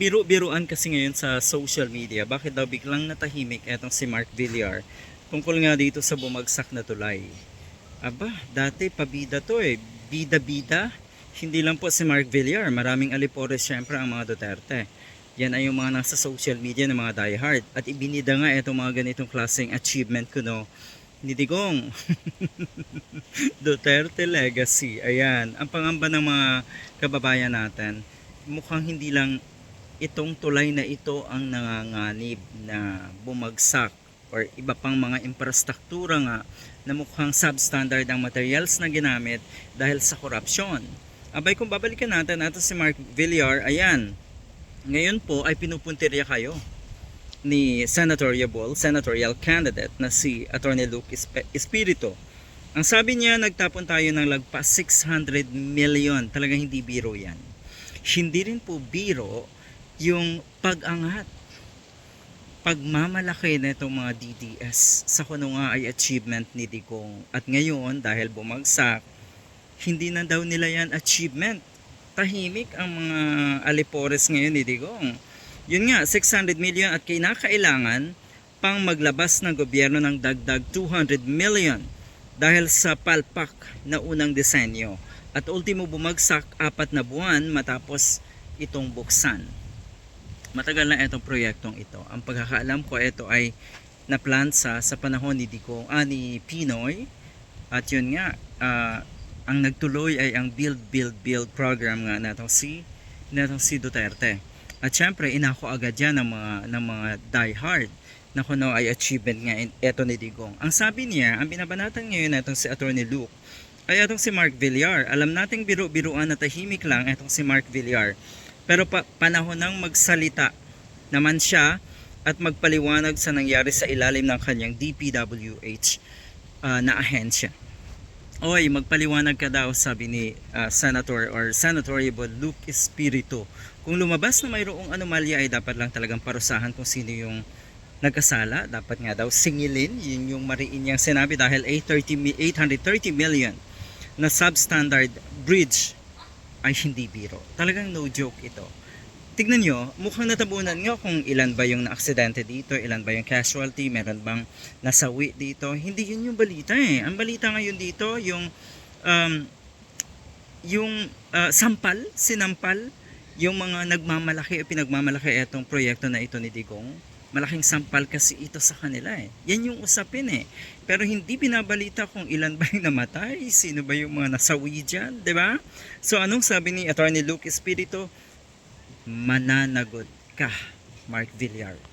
biro-biruan kasi ngayon sa social media. Bakit daw biglang natahimik etong si Mark Villar tungkol nga dito sa bumagsak na tulay. Aba, dati pabida to eh. Bida-bida. Hindi lang po si Mark Villar. Maraming alipores syempre ang mga Duterte. Yan ay yung mga nasa social media ng mga diehard. At ibinida nga itong mga ganitong klaseng achievement ko no. Ni Digong. Duterte Legacy. Ayan. Ang pangamba ng mga kababayan natin, mukhang hindi lang itong tulay na ito ang nanganganib na bumagsak or iba pang mga infrastruktura nga na mukhang substandard ang materials na ginamit dahil sa korupsyon. Abay kung babalikan natin natin si Mark Villar, ayan, ngayon po ay pinupuntirya kayo ni senatorial senatorial candidate na si Attorney Luke Esp- Espiritu. Ang sabi niya, nagtapon tayo ng lagpas 600 million. Talagang hindi biro yan. Hindi rin po biro yung pag-angat pagmamalaki na itong mga DDS sa kuno nga ay achievement ni Digong. At ngayon, dahil bumagsak, hindi na daw nila yan achievement. Tahimik ang mga alipores ngayon ni Digong. Yun nga, 600 million at kinakailangan pang maglabas ng gobyerno ng dagdag 200 million dahil sa palpak na unang disenyo. At ultimo bumagsak apat na buwan matapos itong buksan matagal na itong proyektong ito. Ang pagkakaalam ko ito ay naplansa sa panahon ni Dico, ah, ni Pinoy. At yun nga, ah, ang nagtuloy ay ang Build, Build, Build program nga natong si, natong si Duterte. At syempre, inako agad yan ng mga, ng mga diehard na kuno ay achievement nga ito ni Digong. Ang sabi niya, ang binabanatan ngayon natong si Attorney Luke, ay itong si Mark Villar. Alam nating biro-biruan na tahimik lang itong si Mark Villar. Pero pa- panahon ng magsalita naman siya at magpaliwanag sa nangyari sa ilalim ng kanyang DPWH ah, na ahensya. Oy, magpaliwanag ka daw, sabi ni ah, Senator or Senatoriable Luke Espiritu. Kung lumabas na mayroong anomalya ay dapat lang talagang parusahan kung sino yung nagkasala. Dapat nga daw singilin, yun yung mariin niyang sinabi dahil 830, mi- 830 million na substandard bridge ay hindi biro. Talagang no joke ito. Tignan nyo, mukhang natabunan nyo kung ilan ba yung na-aksidente dito, ilan ba yung casualty, meron bang nasawi dito. Hindi yun yung balita eh. Ang balita ngayon dito, yung um, yung uh, sampal, sinampal, yung mga nagmamalaki o pinagmamalaki itong proyekto na ito ni Digong, malaking sampal kasi ito sa kanila eh. Yan yung usapin eh. Pero hindi binabalita kung ilan ba yung namatay, sino ba yung mga nasawi dyan, di ba? So anong sabi ni Attorney Luke Espiritu? Mananagot ka, Mark Villar.